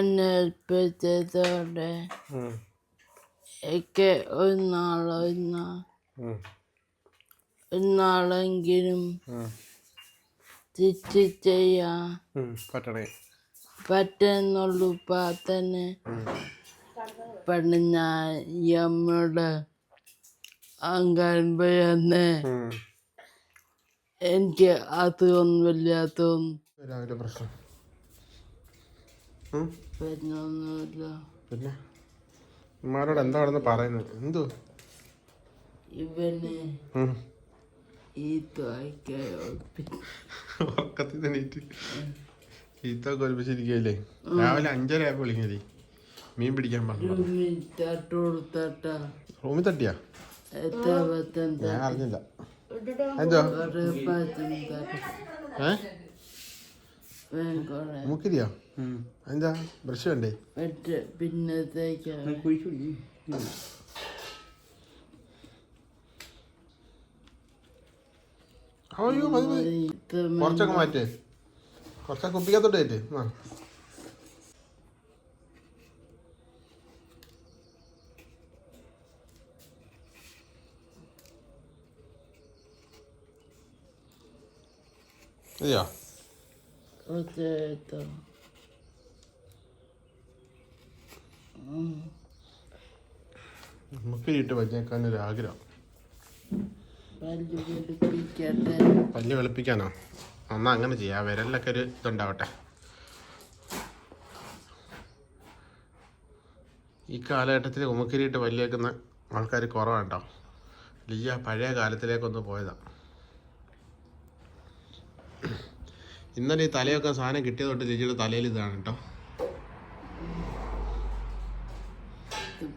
എന്നെ ഏൽപ്പിച്ചതോടെ ഉം. എനിക്ക് ഒരു നാൾ. ഒരു നാളെങ്കിലും. തെറ്റ് ചെയ്യാൻ പറ്റണേ പറ്റുന്നുള്ളൂ ഞാൻ ഈ അമ്മയുടെ അങ്കൻപയെന്ന്. എനിക്ക് അതൊന്നുമില്ലാത്തൊന്നും രാവിലെ പ്രശ്നം ഉം. പറ്റുന്നില്ല പിന്നെ? ഉമ്മാരോട് എന്താണെന്ന് പറയുന്നത്? എന്തോ? ഇവന് ഉറക്കത്തിൽ രാവിലെ അഞ്ചര ആയപ്പോ വിളിക്കുന്നത് മീൻ പിടിക്കാൻ പറഞ്ഞു. റൂമിൽ തട്ടിയാ? ഞാൻ അറിഞ്ഞില്ല. എന്തോ? മൂക്കിരിയാ? എന്താ ബ്രഷ് വേണ്ടേ മറ്റ് പിന്നത്തേക്ക് അയ്യോ മതി മതി കുറച്ചൊക്കെ മാറ്റേ. കുറച്ചൊക്കെ കുപ്പിക്കത്തോട്ട് കയറ്റേ. ആ. അതെയോ കുറച്ചെടുത്തോ നമുക്ക് ഇട്ട് വച്ചേക്കാൻ ഒരു ആഗ്രഹം പല്ല് വെളുപ്പിക്കാനോ? എന്നാ അങ്ങനെ ചെയ്യാം. വിരലിലൊക്കെ ഒരു ഇതുണ്ടാവട്ടെ. ഈ കാലഘട്ടത്തിൽ ഉമക്കിരിയിട്ട് പല്ലേക്കുന്ന ആൾക്കാർ കുറവാണ്ടോ? ലിയ പഴയ കാലത്തിലേക്കൊന്ന് പോയതാ. ഇന്നലെ ഈ തലയൊക്കെ സാധനം കിട്ടിയതുകൊണ്ട് ലിജിയുടെ തലയിൽ ഇതാണ് കേട്ടോ ഇതുപോലെ എത്ര ഉണ്ട്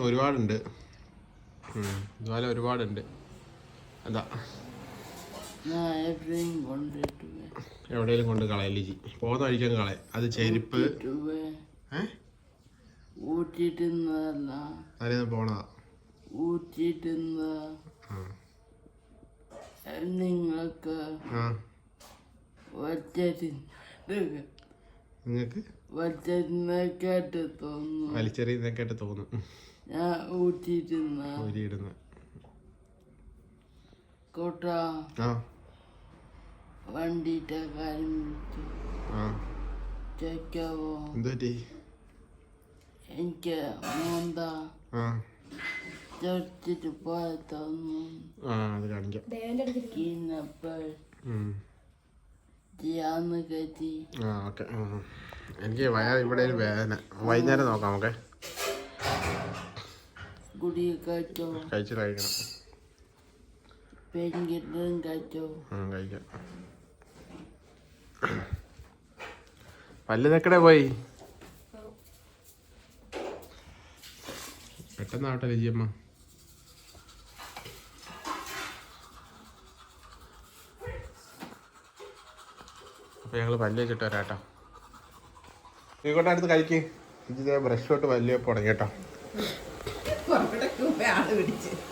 ഒരുപാടുണ്ട്. ഇതുപോലെ ഒരുപാടുണ്ട്. കൊണ്ടിട്ട് എവിടെയെങ്കിലും കൊണ്ട് കളയല്ലേ ലിജി. പോകുന്ന വഴിക്കാൻ കളയാം. അത് ചെരുപ്പ്. പോണതാ? നിങ്ങൾക്ക് വച്ചിരുന്ന നിങ്ങൾക്ക് വലിച്ചെറിയുന്നേക്കായിട്ട് തോന്നുന്നു. വലിച്ചെറിയുന്നൊക്കെ ആയിട്ട് തോന്നും. ഞാൻ ഊട്ടിട്ടുന്ന ഊരിയിടുന്ന. കോട്ട. ആ. വണ്ടിയുടെ കാര്യം വിളിച്ചു. ആ. ചോദിക്കാവോ? എന്ത് പറ്റി? എനിക്ക് മോന്ത ആ. ചോദിച്ചിട്ട് പോയ തോന്നുന്നു ആ അത് കാണിക്കാം. ചെയ്യാന്ന് കരുതി. ആ ഓക്കെ. എനിക്ക് വയറ് ഇവിടെ ഒരു വേദന. വൈകുന്നേരം നോക്കാം നമുക്ക്. ഗുളിക കഴിച്ചോ? കഴിച്ച് കഴിക്കണം. പെൺകിട്ടും കഴിച്ചോ? ആ കഴിക്കാം. പല്ല് നിക്കടെ പോയി? പെട്ടെന്നാവട്ടെ ലിജിയമ്മ അപ്പൊ ഞങ്ങൾ പല്ല് വെച്ചിട്ട് വരാട്ടോ. നീക്കോട്ടെ അടുത്ത് കഴിക്ക് ഇത് ബ്രഷ് തൊട്ട് പല്ല് തുടങ്ങി കേട്ടോ.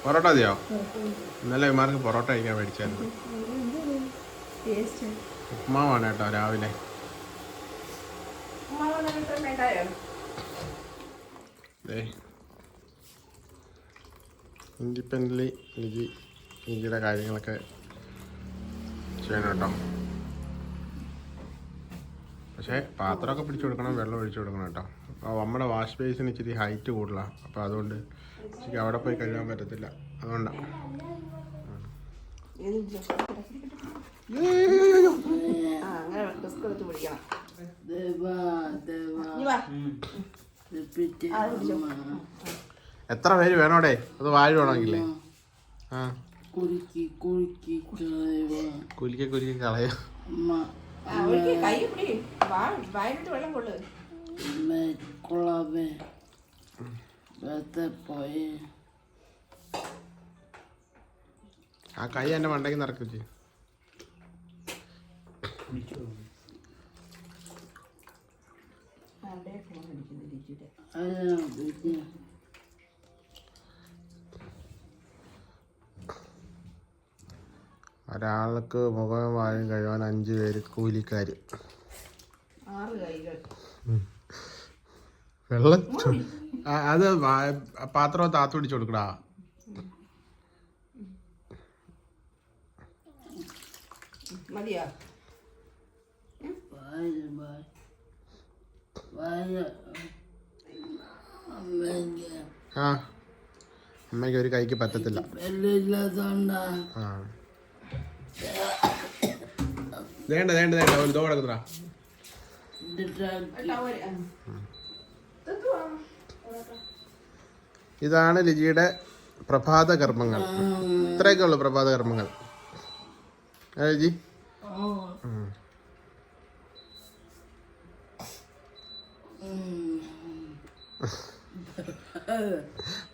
പൊറോട്ട മതിയോ? ഇന്നലെ ഇമാർക്ക് പൊറോട്ട കഴിക്കാൻ മേടിച്ചായിരുന്നു. ഉപ്മാവാണ് കേട്ടോ രാവിലെ. ദേ. ഇൻഡിപെൻഡന്റ്ലി ലിജി ലിജിയുടെ കാര്യങ്ങളൊക്കെ ചെയ്യണം കേട്ടോ. പക്ഷേ പാത്രമൊക്കെ പിടിച്ചു കൊടുക്കണം വെള്ളം ഒഴിച്ചു കൊടുക്കണം കേട്ടോ. അപ്പോൾ നമ്മുടെ വാഷ് ബേസിന് ഇച്ചിരി ഹൈറ്റ് കൂടുതലാണ് അപ്പോൾ അതുകൊണ്ട് എനിക്ക് അവിടെ പോയി കഴുകാൻ പറ്റത്തില്ല. അതുകൊണ്ടാണ് ദേവാ ദേവാ. പിറ്റേ എത്ര പേര് വേണോടെ? അത് വാഴ വേണമെങ്കിലേ. ആ. കുലുക്കി കുലുക്കി കുലുക്കി കുലുക്കി കുലിക്കെ കളയോ അമ്മ. കൈ പിടി. വെള്ളം കൊള്ളു. പോയി. ആ കൈ എന്റെ മണ്ടയ്ക്ക് നിറക്കി ചെയ്യും അതാ പിന്നെ ഒരാൾക്ക് മുഖം വായും കഴിവാൻ അഞ്ച് പേര് കൂലിക്കാർ ആറ് കൈകൾ. വെള്ളം അത് പാത്രം താത്തു പിടിച്ചു കൊടുക്കടാ. മതിയോ? അമ്മയ്ക്ക് ആ. അമ്മയ്ക്ക് ഒരു കൈക്ക് പറ്റത്തില്ല. ആ. വേണ്ട വേണ്ട വേണ്ട. ഒരു ദോ ആ. ഇതാണ് ലിജിയുടെ പ്രഭാത കർമ്മങ്ങൾ. ഇത്രയൊക്കെ ഉള്ളു പ്രഭാത കർമ്മങ്ങൾ. ലിജി?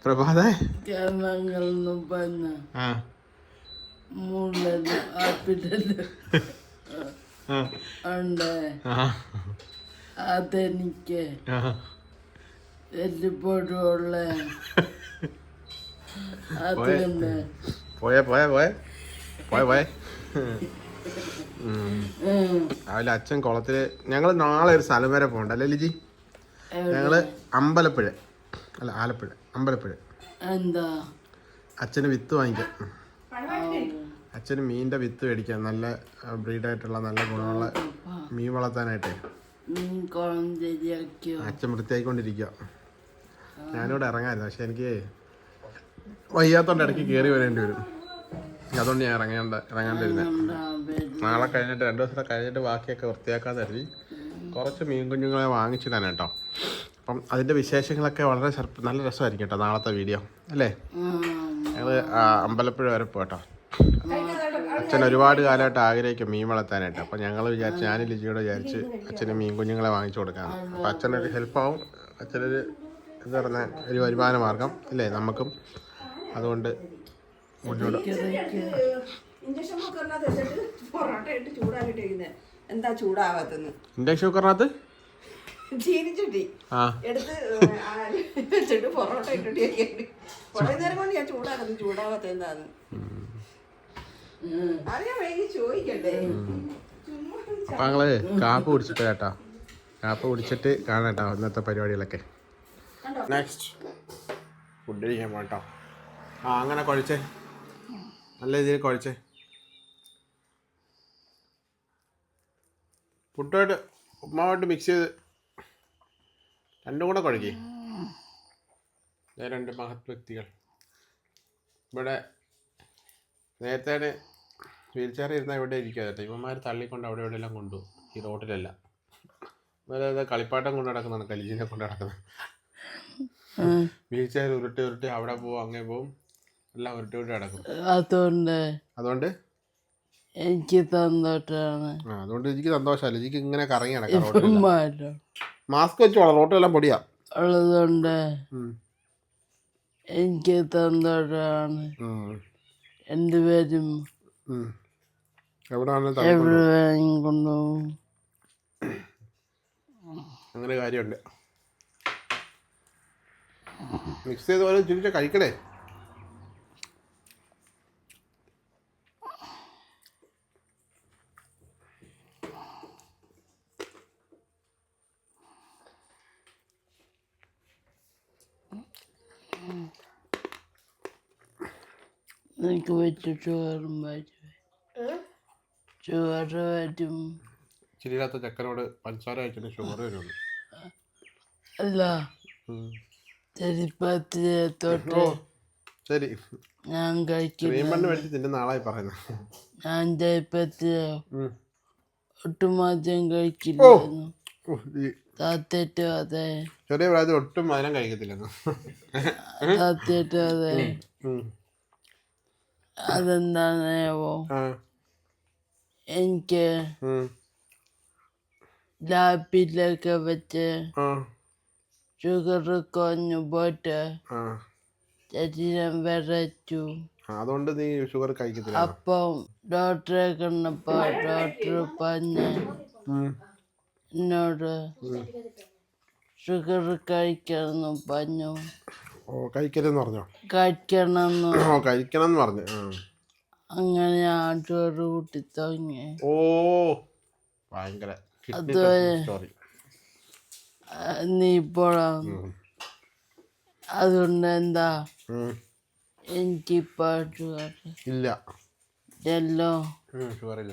പ്രഭാത? കർമ്മങ്ങൾ ആ. ആപ്പിട്ടൽ ആ. ഉണ്ട് അതെനിക്ക് എല്ലിപ്പോഴുള്ള അതുകൊണ്ട് പോയെ. പോയെ പോയെ പോയെ. പോയെ. രാവിലെ അച്ഛൻ കുളത്തിൽ ഞങ്ങൾ നാളെ ഒരു സ്ഥലം വരെ പോകണ്ട അല്ലേ ലിജി? ഞങ്ങൾ അമ്പലപ്പുഴ. അല്ല ആലപ്പുഴ. അമ്പലപ്പുഴ. എന്താ? അച്ഛന് വിത്ത് വാങ്ങിക്കാം. അച്ഛന് മീനിന്റെ വിത്ത് മേടിക്കാൻ നല്ല ബ്രീഡായിട്ടുള്ള നല്ല ഗുണമുള്ള മീൻ വളർത്താനായിട്ടേ. അച്ഛൻ വൃത്തിയായിക്കൊണ്ടിരിക്കുക ഞാനിവിടെ ഇറങ്ങായിരുന്നു. പക്ഷെ എനിക്ക് വയ്യാത്തോണ്ട് ഇടയ്ക്ക് കയറി വരേണ്ടി വരും. അതുകൊണ്ട് ഞാൻ ഇറങ്ങേണ്ട ഇറങ്ങാണ്ടിരുന്നത് ഉണ്ടാ നാളെ കഴിഞ്ഞിട്ട് രണ്ട് ദിവസത്തെ കഴിഞ്ഞിട്ട് ബാക്കിയൊക്കെ വൃത്തിയാക്കാൻ കരുതി. കുറച്ച് മീൻ കുഞ്ഞുങ്ങളെ വാങ്ങിച്ചിടാൻ കേട്ടോ. അപ്പം അതിന്റെ വിശേഷങ്ങളൊക്കെ വളരെ നല്ല രസമായിരിക്കും കേട്ടോ നാളത്തെ വീഡിയോ. അല്ലേ? ഞങ്ങൾ അമ്പലപ്പുഴ വരെ പോട്ടോ അച്ഛൻ ഒരുപാട് കാലമായിട്ട് ആഗ്രഹിക്കും മീൻ വളർത്താനായിട്ട്. അപ്പം ഞങ്ങൾ വിചാരിച്ച് ഞാൻ ലിജിയോട് വിചാരിച്ച് അച്ഛന് മീൻ കുഞ്ഞുങ്ങളെ വാങ്ങിച്ചു കൊടുക്കാം അപ്പം അച്ഛനൊരു ഹെൽപ്പാവും അച്ഛനൊരു എന്താ പറഞ്ഞ ഒരു വരുമാന മാർഗം ഇല്ലേ? നമുക്കും അതുകൊണ്ട് മുന്നോട്ട്. ഇഞ്ചക്ഷൻ കുക്കറിനകത്ത് വെച്ചിട്ട് പൊറോട്ട ഇട്ട് ചൂടാക്കിട്ടിരിക്കുന്നത് എന്താ ചൂടാവാത്തെന്ന് ഇൻഡക്ഷൻ കുക്കറിനകത്ത്? ചീനിച്ചിട്ടി. എടുത്ത് വെച്ചിട്ട് പൊറോട്ട ഇട്ടിട്ട് കുറേ നേരം കൊണ്ട് ഞാൻ ചൂടാക്കുന്നത്. ചൂടാവാത്ത എന്താന്ന്? അത് ഞങ്ങൾ കാപ്പ് കുടിച്ചിട്ട് കേട്ടോ. കാപ്പ് കുടിച്ചിട്ട് കാണാം കേട്ടോ ഇന്നത്തെ പരിപാടികളൊക്കെ. നെക്സ്റ്റ് ഫുഡ് കഴിക്കാൻ പോട്ടോ ആ അങ്ങനെ കുഴച്ചേ. നല്ല രീതിയിൽ കുഴച്ചേ. പുട്ടുമായിട്ട് ഉപ്മാവായിട്ട് മിക്സ് ചെയ്ത് രണ്ടും കൂടെ കുഴക്കി. ദേ രണ്ട് മഹത് വ്യക്തികൾ. ഇവിടെ നേരത്തെ വീൽ ചെയർ ഇരുന്നാൽ ഇവിടെ ഇരിക്കുക കേട്ടോ ഇവന്മാർ തള്ളിക്കൊണ്ട് അവിടെ ഇവിടെ എല്ലാം കൊണ്ടു ഈ റോട്ടിലല്ല. അതായത് കളിപ്പാട്ടം കൊണ്ട് നടക്കുന്നതാണ് കലിജിനെ കൊണ്ട് നടക്കുന്നത്. വീൽ ചെയർ ഉരുട്ടി ഉരുട്ടി അവിടെ പോവും അങ്ങനെ പോവും എല്ലാം ഉരുട്ടി ഉരുട്ടി നടക്കും. അതുകൊണ്ട് അതുകൊണ്ട്? എനിക്ക് സന്തോഷമാണ്. അതുകൊണ്ട് എനിക്ക് സന്തോഷമല്ല. എനിക്ക് ഇങ്ങനെ കറങ്ങി നടക്കാം മാസ്ക് മാസ്ക് വെച്ചോളാം റോട്ടിലെല്ലാം പൊടിയാ. ഉള്ളതുകൊണ്ട് എനിക്ക് സന്തോഷമാണ്. രണ്ടുപേരും അങ്ങനെ കാര്യമുണ്ട്. മിക്സ് ചെയ്ത് പോലെ ചുരിച്ച കഴിക്കണേ. എനിക്ക് വെച്ച് ചോറും പറ്റും ചോറ് വരും ചിരിയില്ലാത്ത ചക്കനോട് പഞ്ചസാര കഴിച്ചിട്ട് ഷുഗർ വരുള്ളൂ. അല്ല. ശരി. ഞാൻ കഴിക്കുന്നു മേടിച്ച് തിന്നുന്ന ആളായി പറയുന്നത്. ഞാൻ ചെറുപ്പത്തിൽ ഉം. ഒട്ടുമാത്രം കഴിക്കില്ലായിരുന്നു. താത്തേറ്റും അതെ. ചെറിയ പ്രായത്തിൽ ഒട്ടും മധുരം കഴിക്കത്തില്ലെന്ന്. താത്തേറ്റും അതെ. എനിക്ക്. ലാപ്പിലൊക്കെ വെച്ച് ഷുഗർ കുറഞ്ഞു പോയിട്ട് ശരീരം വിറച്ചു. അതുകൊണ്ട് നീ ഷുഗർ കഴിക്കത്തില്ല. അപ്പം ഡോക്ടറെ കണ്ടപ്പോ ഡോക്ടർ പറഞ്ഞ്. എന്നോട് ഷുഗർ കഴിക്കണം പറഞ്ഞു. ഓ കഴിക്കരുതെന്ന് പറഞ്ഞോ? കഴിക്കണം ഓ കഴിക്കണം എന്ന് പറഞ്ഞു. ആ. അങ്ങനെ ആ ചോറ് കൂട്ടി തുടങ്ങി ഓ ഭയങ്കര അതുവരെ- സ്റ്റോറി നീ പോടാം. അതുകൊണ്ട് എന്താ. എനിക്ക് പാട്ട് ഇല്ല. എല്ലോ ഷുഗർ ഇല്ല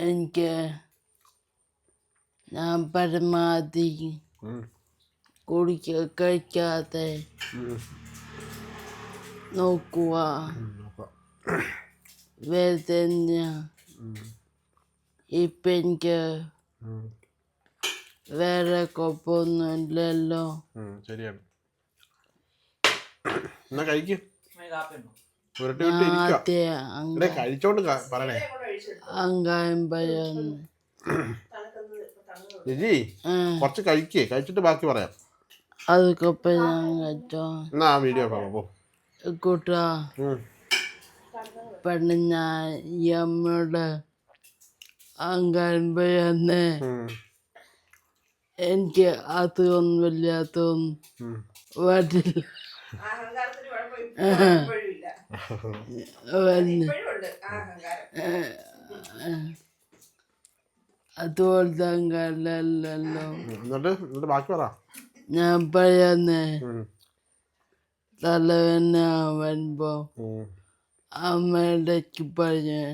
എനിക്ക്. ഞാൻ പരമാവധി. കുടിക്ക കഴിക്കാതെ. നോക്കുക. വേദന ഇപ്പം എനിക്ക്. വേറെ കുഴപ്പമൊന്നുമില്ലല്ലോ. ശരിയാണ് എന്നാ കഴിക്കും കഴിച്ചോണ്ട് പറയണേ അങ്കായം കുറച്ച് കഴിക്കേ കഴിച്ചിട്ട് ബാക്കി പറയാം അതുക്കൊപ്പം ഞാൻ കഴിച്ചോ എന്നാ ആ വീഡിയോ കാണാം പോ. കൂട്ടാ ഉം. പെണ്ണ് ഞാൻ ഈ അമ്മയുടെ അങ്കായം പറയുന്നേ ഉം. എനിക്ക് അതൊന്നും വല്ലാത്തൊന്നും ഉം. പറ്റില്ല അഹങ്കാരത്തിന് കുഴപ്പം ഇപ്പോഴും ഇല്ല. വന്ന്. ഇപ്പോഴും ഉണ്ട് ആ. അഹങ്കാരം അതുപോലത്തെ അങ്കാരല്ലോ ഉം. എന്നിട്ട്? എന്നിട്ട് ബാക്കി പറ. ഞാൻ പറയുന്നേ ഉം. തലവേന വരുമ്പോ. അമ്മയുടെക്ക് പറഞ്ഞ്.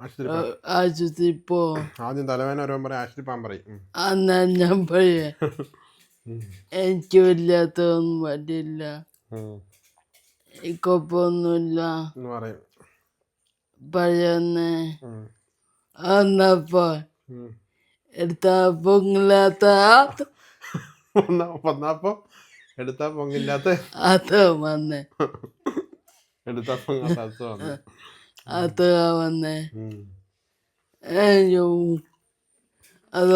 ആശുപത്രി പോ. ആശുപത്രി പോ ആദ്യം തലവേന വരുമ്പോൾ പറയും ആശുപത്രി പോകാൻ പറയും അന്നാ ഞാൻ പറയ. എനിക്ക് വല്ലാത്തൊന്നും പറ്റില്ല കൊപ്പൊന്നുമില്ല പറയുന്നേ. അന്നപ്പോ. എടുത്ത പൊങ്ങില്ലാത്ത വന്നപ്പോ എടുത്താ പൊങ്ങില്ലാത്ത അത് വന്നേ. എടുത്താ പൊങ്ങാത്ത വന്നു. അത്. അയ്യോ. അത്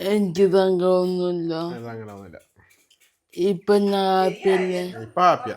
എനിക്ക് സങ്കടമൊന്നുമില്ല. ഇപ്പൊ ഞാൻ ഹാപ്പിയല്ലേ ഇപ്പൊ ഹാപ്പിയാ.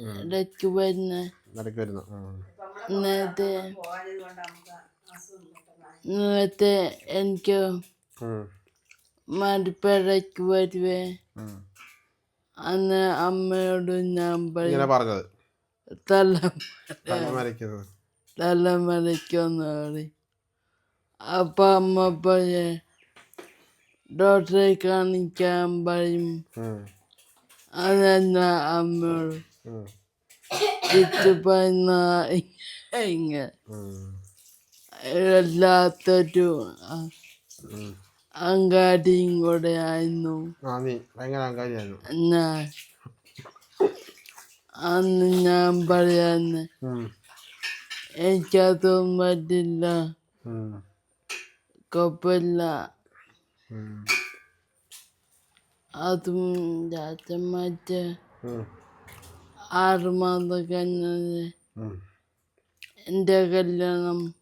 ഇടയ്ക്ക് വരുന്ന ഇടയ്ക്ക് വരുന്നു. നേരത്തെ നേരത്തെ എനിക്ക്. മടുപ്പിടയ്ക്ക് വരുവേ. അന്ന് അമ്മയോട് ഞാൻ പറഞ്ഞത് തല തല മരയ്ക്കുന്നത് പറയും അപ്പൊ അമ്മ പറയേ ഡോക്ടറെ കാണിക്കാൻ പറയും. അതെന്നാ അമ്മയോട് ഉം. ചുറ്റു ഇങ്ങനെ ഉം. എല്ലാത്തൊരു അ- ഉം. അങ്ങാടിയും കൂടെ ആയിരുന്നു ഞാൻ അന്ന് ഞാൻ പറയാന്ന്. എനിക്കതൊന്നും പറ്റില്ല. കുഴപ്പമില്ല അതും ചാച്ചൻ മറ്റേ ഉം. ആറ് മാസം കഴിഞ്ഞത്. എന്റെ കല്യാണം.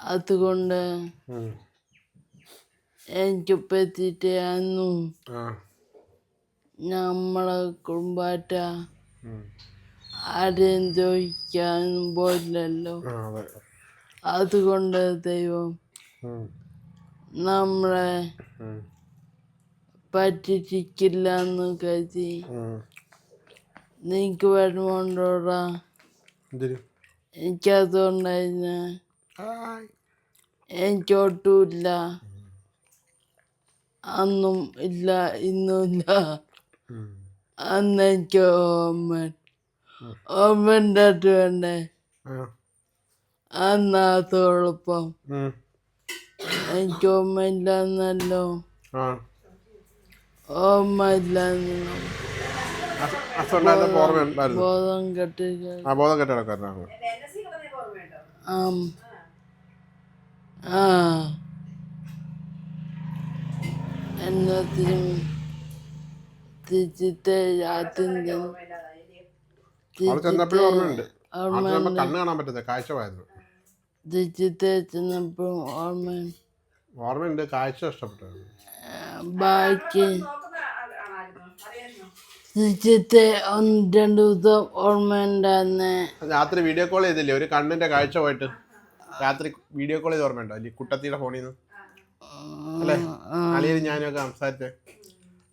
അതുകൊണ്ട്. എനിക്ക് പറ്റിയിട്ടായിരുന്നു ആ നമ്മളെ കുടുംബാറ്റ ആരെയും ചോദിക്കാനും പോയില്ലല്ലോ അതുകൊണ്ട് ദൈവം. നമ്മളെ ഉം. പറ്റിച്ചിട്ടില്ല എന്ന് കരുതി വരുമുണ്ടോടാ എന്തിന്? എനിക്കതുകൊണ്ടായിരുന്നു ഹായ് എനിക്ക് ഒട്ടുമില്ല അന്നും ഇല്ല ഇന്നുമില്ല. അന്ന് എനിക്ക് ഓമ്മൻ ഓമ്മന്റെ അടുത്ത് വേണ്ടേ? അന്നാത്തോളപ്പം. എനിക്ക് ഓമ്മ ഇല്ലെന്നല്ലോ. ഓമ്മ ഉണ്ടായിരുന്നു ബോധം കെട്ടില്ല ആ ബോധം കെട്ടി കിടക്കാരനാണ് ആം. രാത്രി? അവിടെ ചെന്നപ്പോഴും ഓർമ്മയുണ്ട്. കണ്ണ് കാണാൻ പറ്റുന്നത് ചെന്നപ്പോഴും ഓർമ്മ ഓർമ്മയുണ്ട്. കാഴ്ച ഇഷ്ടപ്പെട്ടത് ബാക്കി ഒന്ന് രണ്ട് ദിവസം ഓർമ്മ ഉണ്ടായിരുന്നേ രാത്രി വീഡിയോ കോൾ ചെയ്തില്ലേ? ഒരു കണ്ണിന്റെ കാഴ്ച പോയിട്ട്. രാത്രി വീഡിയോ കോൾ ചെയ്ത് ഓർമ്മയുണ്ടോ? അല്ലെ കുട്ടത്തിയുടെ ഫോണിൽ നിന്ന് അല്ലേ? അളിയിൽ ഞാനൊക്കെ സംസാരിച്ചേ.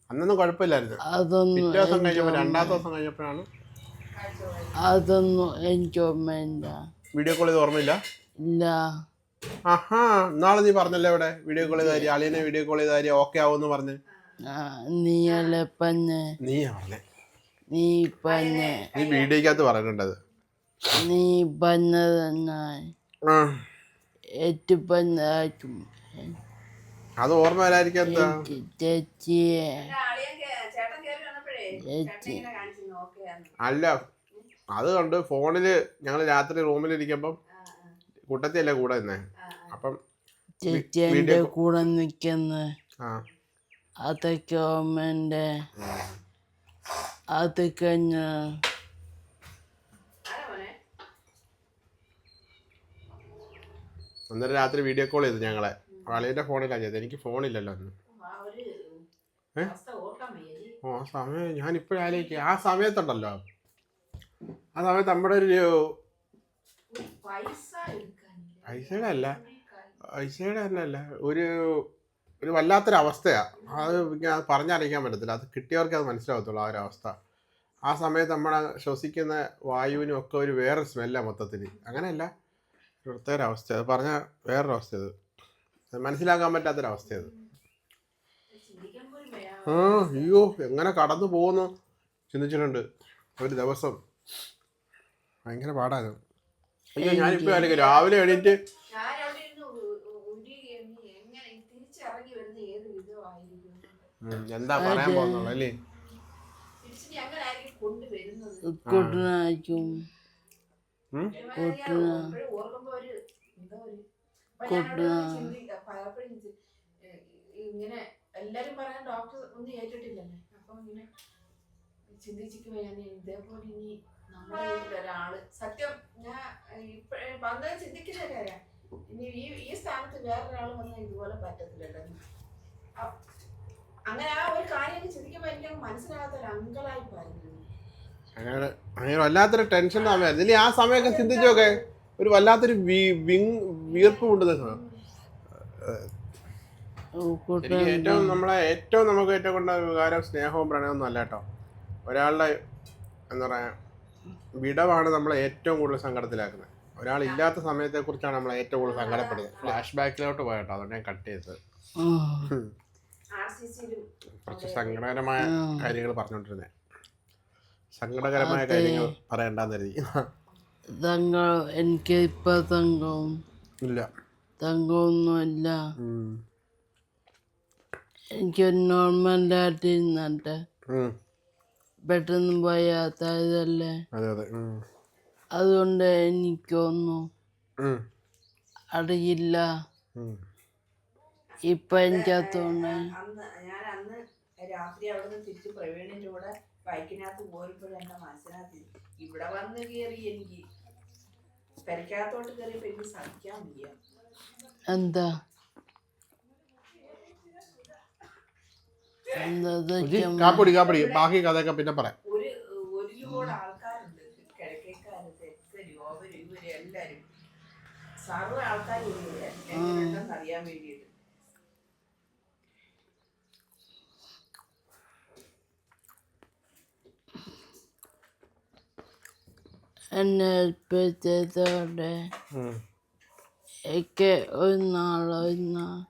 അന്നൊന്നും കുഴപ്പമില്ലായിരുന്നു. അതൊന്നും പിറ്റേ ദിവസം കഴിഞ്ഞപ്പോ രണ്ടാമത്തെ ദിവസം കഴിഞ്ഞപ്പോഴാണ് അതൊന്നും എനിക്ക് ഓർമ്മയില്ല. വീഡിയോ കോൾ ചെയ്ത് ഓർമ്മയില്ല? ഇല്ല. ആഹാ നാളെ നീ പറഞ്ഞല്ലേ ഇവിടെ? വീഡിയോ കോൾ ചെയ്ത കാര്യം അളിയനെ വീഡിയോ കോൾ ചെയ്ത കാര്യം ഓക്കെ ആവുമെന്ന് പറഞ്ഞ്. നീയല്ലേ പഞ്ഞ് നീയാ നീ പഞ്ഞ് നീ വീഡിയോക്കകത്ത് പറഞ്ഞിട്ടുണ്ടത്. നീ പഞ്ഞത് നന്നായി ആ. ഏറ്റു പഞ്ഞാക്കും അത് ഓർമ്മ വരാതിരിക്കും എന്താ? ചേച്ചിയെ. അല്ല അത് കണ്ട് ഫോണിൽ ഞങ്ങൾ രാത്രി റൂമിലിരിക്കുമ്പം ആ, ആ, കൂട്ടത്തിയല്ലേ കൂടെ നിന്നേ? ആ, ആ. അപ്പം ചേച്ചിയുടെ കൂടെ നിൽക്കുന്ന. ആ അതൊക്കെ ഓർമ്മന്റെ അത് കഴിഞ്ഞ അന്നേരം രാത്രി വീഡിയോ കോൾ ചെയ്തു ഞങ്ങളെ. വളയുടെ ഫോണിലാണ് ചെയ്തത്. എനിക്ക് ഫോണില്ലല്ലോ അന്ന്. ഓ ആ സമയം ഞാൻ ഇപ്പോഴും ആലോചിക്കുക ആ സമയത്തുണ്ടല്ലോ. ആ സമയത്ത് നമ്മുടെ ഒരു. പൈസയുടെ അല്ല. പൈസയുടെ തന്നെ അല്ല. ഒരു ഒരു വല്ലാത്തൊരവസ്ഥയാണ് അത് ഇങ്ങനെ പറഞ്ഞറിയിക്കാൻ പറ്റത്തില്ല. അത് കിട്ടിയവർക്ക് അത് മനസ്സിലാവത്തുള്ളൂ ആ ഒരു അവസ്ഥ ആ സമയത്ത് നമ്മൾ ശ്വസിക്കുന്ന വായുവിനും ഒക്കെ ഒരു വേറെ സ്മെല്ലാണ് മൊത്തത്തിൽ അങ്ങനെയല്ല. അവസ്ഥ അത് പറഞ്ഞാൽ വേറൊരു അവസ്ഥ അത് മനസ്സിലാക്കാൻ പറ്റാത്തൊരവസ്ഥ അത്. ആ അയ്യോ എങ്ങനെ കടന്നു പോകുന്നു? ചിന്തിച്ചിട്ടുണ്ട്. ഒരു ദിവസം. ഭയങ്കര പാടാണ് അയ്യോ ഞാനിപ്പോൾ രാവിലെ എണീറ്റ് ഞാൻ അവിടെ ഇരുന്ന് ഉ- ഉ- ഉരുകി എണ്ണി എങ്ങനെ തിരിച്ചിറങ്ങി വരുന്ന ഏത് വിധമായിരിക്കും ഉം, എന്താ പറയാൻ പോകുന്നുള്ളൂ അല്ലേ? കൂട്ടനായിരിക്കും ചിന്തി- പലപ്പോഴും ഇങ്ങനെ എല്ലാരും പറയാൻ ഡോക്ടർ ഒന്നും ഏറ്റിട്ടില്ലല്ലേ. അപ്പൊ ഇങ്ങനെ ചിന്തിച്ചിരിക്കുമ്പോ ഞാൻ ഇതേപോലെ ഇനി നമ്മുടെ ഒരാൾ സത്യം ഞാൻ ഇപ്പഴേ പണ്ട് ചിന്തിക്കുന്ന കാര്യ. ഇനി ഈ ഈ സ്ഥാനത്ത് വേറൊരാൾ വന്നാൽ ഇതുപോലെ പറ്റത്തില്ലല്ലോ. അങ്ങനെ ആ ഒരു കാര്യം ചിന്തിക്കുമ്പോ എനിക്ക് മനസ്സിലാകാത്ത ഒരു അങ്കലായിപ്പായിരുന്നു അങ്ങനെ അങ്ങനെ വല്ലാത്തൊരു ടെൻഷൻ സമയം ഇനി ആ സമയമൊക്കെ ചിന്തിച്ചൊക്കെ? ഒരു വല്ലാത്തൊരു വീർപ്പ് കൊണ്ടുന്ന സമയം. ഏറ്റവും നമ്മളെ ഏറ്റവും നമുക്ക് ഏറ്റവും കൊണ്ട വികാരം സ്നേഹവും പ്രണയവും അല്ല കേട്ടോ. ഒരാളുടെ എന്താ പറയാ വിടവാണ് നമ്മളെ ഏറ്റവും കൂടുതൽ സങ്കടത്തിലാക്കുന്നത്. ഒരാൾ ഇല്ലാത്ത സമയത്തെ കുറിച്ചാണ് നമ്മളെ ഏറ്റവും കൂടുതൽ സങ്കടപ്പെടുന്നത്. ഫ്ലാഷ് ബാക്കിലോട്ട് പോയട്ടോ അതുകൊണ്ട് ഞാൻ കട്ട് ചെയ്തത്. കുറച്ച് സങ്കടകരമായ കാര്യങ്ങൾ പറഞ്ഞുകൊണ്ടിരുന്നേ സങ്കടകരമായ കാര്യങ്ങൾ പറയണ്ടെന്ന് കരുതി. തങ്കം എനിക്ക് ഇപ്പൊ തങ്കവും ഇല്ല. തങ്കമൊന്നുമില്ല. എനിക്ക് നോർമലായിട്ട് ഇരുന്നിട്ട് ഉം. പെട്ടെന്ന് പോയാത്തതല്ലേ അതെ അതെ. അതുകൊണ്ട് എനിക്കൊന്നും. അറിയില്ല. ഇപ്പൊ എനിക്കത്തോണ്ട് അന്ന് ഞാൻ അന്ന് രാത്രി അവിടുന്ന് തിരിച്ച് പ്രവീണിന്റെ കൂടെ ബൈക്കിനകത്ത് പോയപ്പോഴും എന്റെ മനസ്സിനകത്ത് ഇവിടെ വന്ന് കയറി എനിക്ക് പെരക്കകത്തോട്ട് കയറിയപ്പോ എനിക്ക് സഹിക്കാൻ വയ്യ. എന്താ? കാപ്പൊടി കാപ്പൊടി. ബാക്കി കഥയൊക്കെ പിന്നെ പറയാം. ഒരു ഒരു ലോഡ് ആൾക്കാരുണ്ട്. കിഴക്കേക്കാര് തെക്കര് ഓവര് ഇവർ എല്ലാരും. സർവ ആൾക്കാരും അറിയാൻ വേണ്ടിയിട്ട്. എന്നെ ഏൽപ്പിച്ചതോടെ ഉം. എനിക്ക് ഒരു നാൾ ഒരു നാൾ.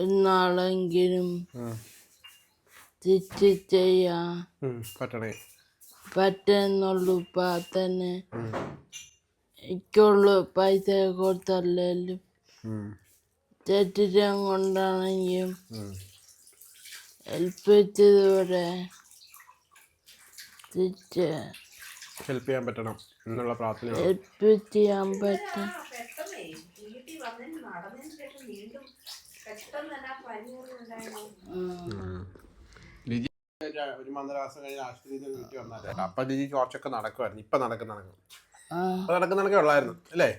ഒരു നാളെങ്കിലും. തെറ്റ് ചെയ്യാൻ. പറ്റണേ പറ്റുന്നുള്ളൂ ഉം. എനിക്കുള്ളു പൈസ കൊടുത്തല്ലേലും. തെറ്റിരം കൊണ്ടാണെങ്കിലും. ഏൽപ്പിച്ചതോടെ തെറ്റ് ഹെൽപ്പ് ചെയ്യാൻ പറ്റണം എന്നുള്ള പ്രാർത്ഥന ഹെൽപ്പ് ചെയ്യാൻ പറ്റും ലിജി ഒരു മന്ദരാസം കഴിഞ്ഞ് ആശുപത്രിയിൽ നിന്ന് വീട്ടിൽ വന്നാലേ അപ്പൊ ലിജി കുറച്ചൊക്കെ നടക്കുമായിരുന്നു ഇപ്പൊ നടക്കുന്ന നടക്കും. അപ്പൊ നടക്കുന്ന നടക്കേ ഉള്ളായിരുന്നു അല്ലേ?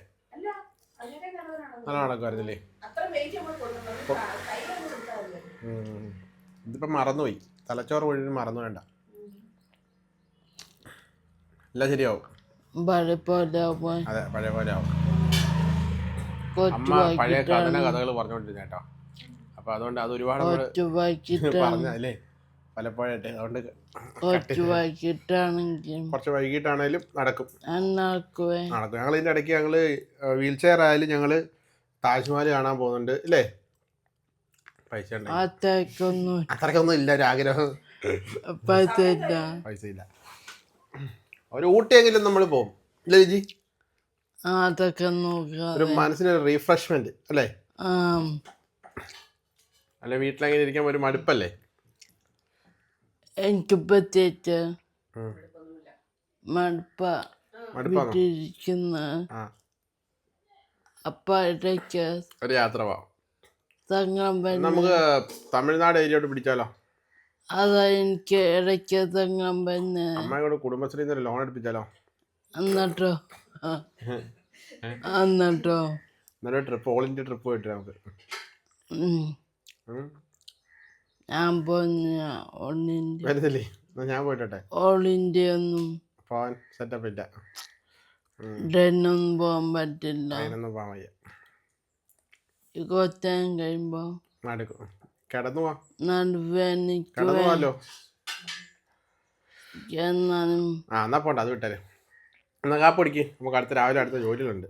നല്ല നടക്കുമായിരുന്നില്ലേ. ഇതിപ്പോ മറന്നുപോയി. തലച്ചോറ് വഴി മറന്നു വേണ്ട എല്ലാം ശരിയാവും. പഴപ്പോലെ അതെ പഴയ പോലെ ആവും. അമ്മ പഴയ കഥന കഥകൾ പറഞ്ഞുകൊണ്ടിരുന്ന കേട്ടോ. അപ്പൊ അതുകൊണ്ട് അത് ഒരുപാട് പറഞ്ഞല്ലേ പലപ്പോഴായിട്ട് അതുകൊണ്ട് കൊച്ചു വായിക്കിട്ടാണെങ്കിൽ കുറച്ച് വൈകിട്ടാണേലും നടക്കും. നടക്കും. ഞങ്ങൾ ഇതിന്റെ ഇടയ്ക്ക് ഞങ്ങൾ വീൽ ചെയർ ആയാലും ഞങ്ങൾ താജ്മഹൽ കാണാൻ പോകുന്നുണ്ട് അല്ലേ? പൈസ അത്രക്കൊന്നും ഇല്ല ഒരു ആഗ്രഹം പൈസ ഇല്ല. പൈസ ഇല്ല. ഒരു ഊട്ടിയെങ്കിലും നമ്മൾ പോകും ഇല്ലേ ജി അതൊക്കെ ഒരു മനസ്സിനൊരു റീഫ്രഷ്മെന്റ് അല്ലേ? അല്ലെ വീട്ടിലെങ്ങനെ ഇരിക്കാൻ ഒരു മടുപ്പല്ലേ? എനിക്ക് പ്രത്യേകിച്ച് ഉം. മടുപ്പ മടുപ്പാണോ വീട്ടിലിരിക്കുന്ന. ആ. അപ്പൊ ഒരു യാത്ര പോവാം. തങ്ങാൻ നമുക്ക് തമിഴ്നാട് ഏരിയോട്ട് പിടിച്ചാലോ? അതാ എനിക്ക് ഇടയ്ക്ക് തങ്ങാൻ പറ്റുന്ന അമ്മയോട് ലോൺ എടുപ്പിച്ചാലോ? എന്നിട്ടോ. എന്നിട്ടോ നല്ല ട്രിപ്പ് ഓൾ ഇന്ത്യ ട്രിപ്പ് പോയിട്ട് നമുക്ക്. ഉം. ഉം. ഞാൻ പോന്ന ഓൾ ഇന്ത്യ വരുന്നില്ലേ? എന്നാ ഞാൻ പോയിട്ടെ ഓൾ ഇന്ത്യ ഒന്നും പോവാൻ സെറ്റപ്പ് ഇല്ല. ട്രെയിനൊന്നും പോകാൻ പറ്റില്ല. അതിനൊന്നും പോവാൻ വയ്യ. ഈ കൊച്ചാൻ കഴിയുമ്പോ നടക്കും. കിടന്നു കിടന്നു പോവാലോ എന്നാ പോണ്ട അത് വിട്ടേ എന്നാ കാപ്പ് പിടിക്ക് നമുക്ക് അടുത്ത രാവിലെ അടുത്ത ജോലികളുണ്ട്.